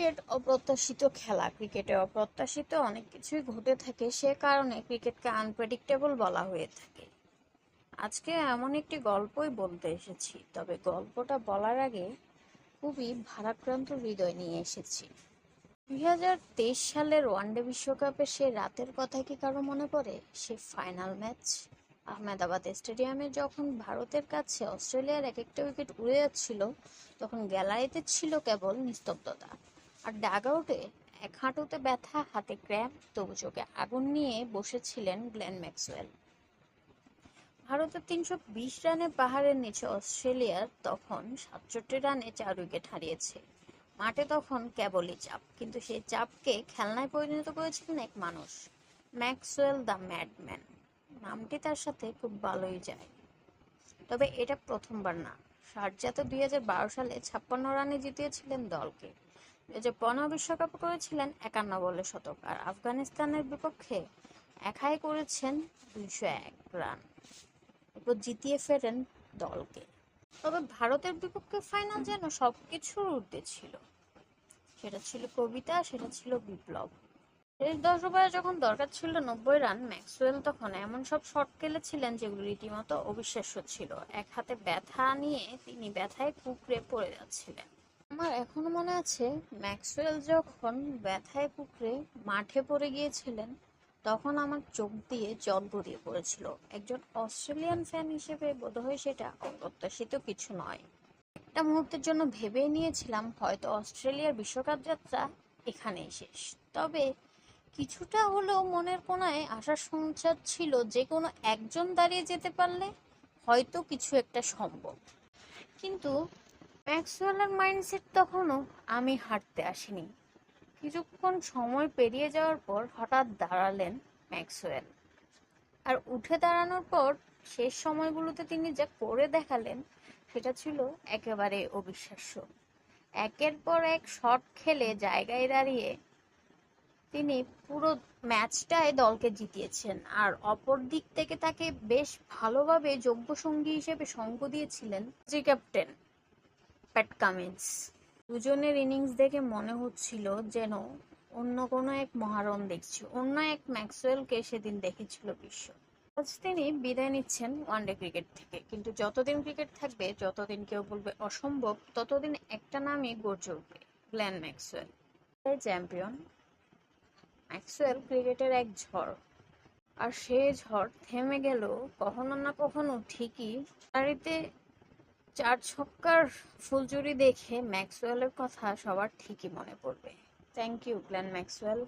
Cricket অপ্রত্যাশিত খেলা। ক্রিকেটে অপ্রত্যাশিত অনেক কিছুই ঘটে থাকে, সে কারণে ক্রিকেটকে আনপ্রেডিক্টেবল বলা হয়ে থাকে। আজকে এমন একটি গল্পই বলতে এসেছি, তবে গল্পটা বলার আগে খুবই ভারাক্রান্ত হৃদয় নিয়ে এসেছি। দুই হাজার তেইশ সালের ওয়ানডে বিশ্বকাপে সে রাতের কথা কি কারও মনে পড়ে? সে ফাইনাল ম্যাচ, আহমেদাবাদ স্টেডিয়ামে যখন ভারতের কাছে অস্ট্রেলিয়ার এক একটা উইকেট উড়ে যাচ্ছিল, তখন গ্যালারিতে ছিল কেবল নিস্তব্ধতা। আর ডাগ আউটে এক হাঁটুতে ব্যথা, হাতে ক্র্যাম্প, তবু চোখে আগুন নিয়ে বসেছিলেন গ্লেন ম্যাক্সওয়েল। ভারতের তিনশো বিশ রানে পাহাড়ের নিচে অস্ট্রেলিয়ার তখন সাতষট্টি রানে চার উইকেট হারিয়েছে। মাঠে তখন কেবলই চাপ, কিন্তু সেই চাপকে খেলনায় পরিণত করেছিলেন এক মানুষ, ম্যাক্সওয়েল দ্য ম্যাডম্যান। নামটি তার সাথে খুব ভালোই যায়। তবে এটা প্রথমবার না। শারজাতে দুই সালে ছাপ্পান্ন রানে জিতিয়েছিলেন দলকে। হাজার পনেরো বিশ্বকাপে করেছিলেন একান্ন বলে শতক, আর আফগানিস্তানের বিপক্ষে একাই করেছেন দুইশো এক রান। এরপর জিতিয়ে ফেরেন দলকে। তবে ভারতের বিপক্ষে ফাইনাল যেন সবকিছুর ঊর্ধ্বে ছিল। সেটা ছিল কবিতা, সেটা ছিল বিপ্লব। শেষ দশ ওভারে যখন দরকার ছিল নব্বই রান, ম্যাক্সওয়েল তখন এমন সব শট খেলেছিলেন যেগুলো রীতিমতো অবিশ্বাস্য ছিল। এক হাতে ব্যথা নিয়ে তিনি ব্যথায় কুকড়ে পড়ে যাচ্ছিলেন। আমার এখনও মনে আছে, ম্যাক্সওয়েল যখন ব্যথায় কুকড়ে মাঠে পড়ে গিয়েছিলেন, তখন আমার চোখ দিয়ে জল গড়িয়ে পড়েছিল। একজন অস্ট্রেলিয়ান ফ্যান হিসেবে বোধহয় সেটা অপ্রত্যাশিত কিছু নয়। একটা মুহূর্তের জন্য ভেবে নিয়েছিলাম, হয়তো অস্ট্রেলিয়ার বিশ্বকাপ যাত্রা এখানেই শেষ। তবে কিছুটা হলেও মনের কোনায় আশার সঞ্চার ছিল যে কোনো একজন দাঁড়িয়ে যেতে পারলে হয়তো কিছু একটা সম্ভব। কিন্তু ম্যাক্সওয়েলের মাইন্ডসেট তখনও আমি হাঁটতে আসিনি। কিছুক্ষণ সময় পেরিয়ে যাওয়ার পর হঠাৎ দাঁড়ালেন ম্যাক্সওয়েল আর উঠে দাঁড়ানোর পর শেষ সময়গুলোতে তিনি যা করে দেখালেন, সেটা ছিল একেবারে অবিশ্বাস্য। একের পর এক শট খেলে জায়গায় দাঁড়িয়ে তিনি পুরো ম্যাচটায় দলকে জিতিয়েছেন। আর অপর দিক থেকে তাকে বেশ ভালোভাবে যোগ্য সঙ্গী হিসেবে সঙ্গ দিয়েছিলেন যে ক্যাপ্টেন। প্যাট কামিন্স দুজনের ইনিংস দেখে মনে হচ্ছিল যেন অন্য কোনো এক মহারণ দেখছি, অন্য এক ম্যাক্সওয়েলকে সেদিন দেখেছিল বিশ্ব। আজ তিনি বিদায় নিচ্ছেন ওয়ানডে ক্রিকেট থেকে, কিন্তু যতদিন ক্রিকেট থাকবে, যতদিন কেউ বলবে অসম্ভব, ততদিন একটা নামই গর্জে উঠবে গ্ল্যান ম্যাক্সওয়েল। চ্যাম্পিয়ন ম্যাক্সওয়েল ক্রিকেটের এক ঝড়, আর সেই ঝড় থেমে গেল কখনো না কখনো ঠিকই। গাড়িতে চার ছক্কার ফুলজুরি দেখে ম্যাক্সওয়েলের কথা সবার ঠিকই মনে পড়বে। Thank you Glenn Maxwell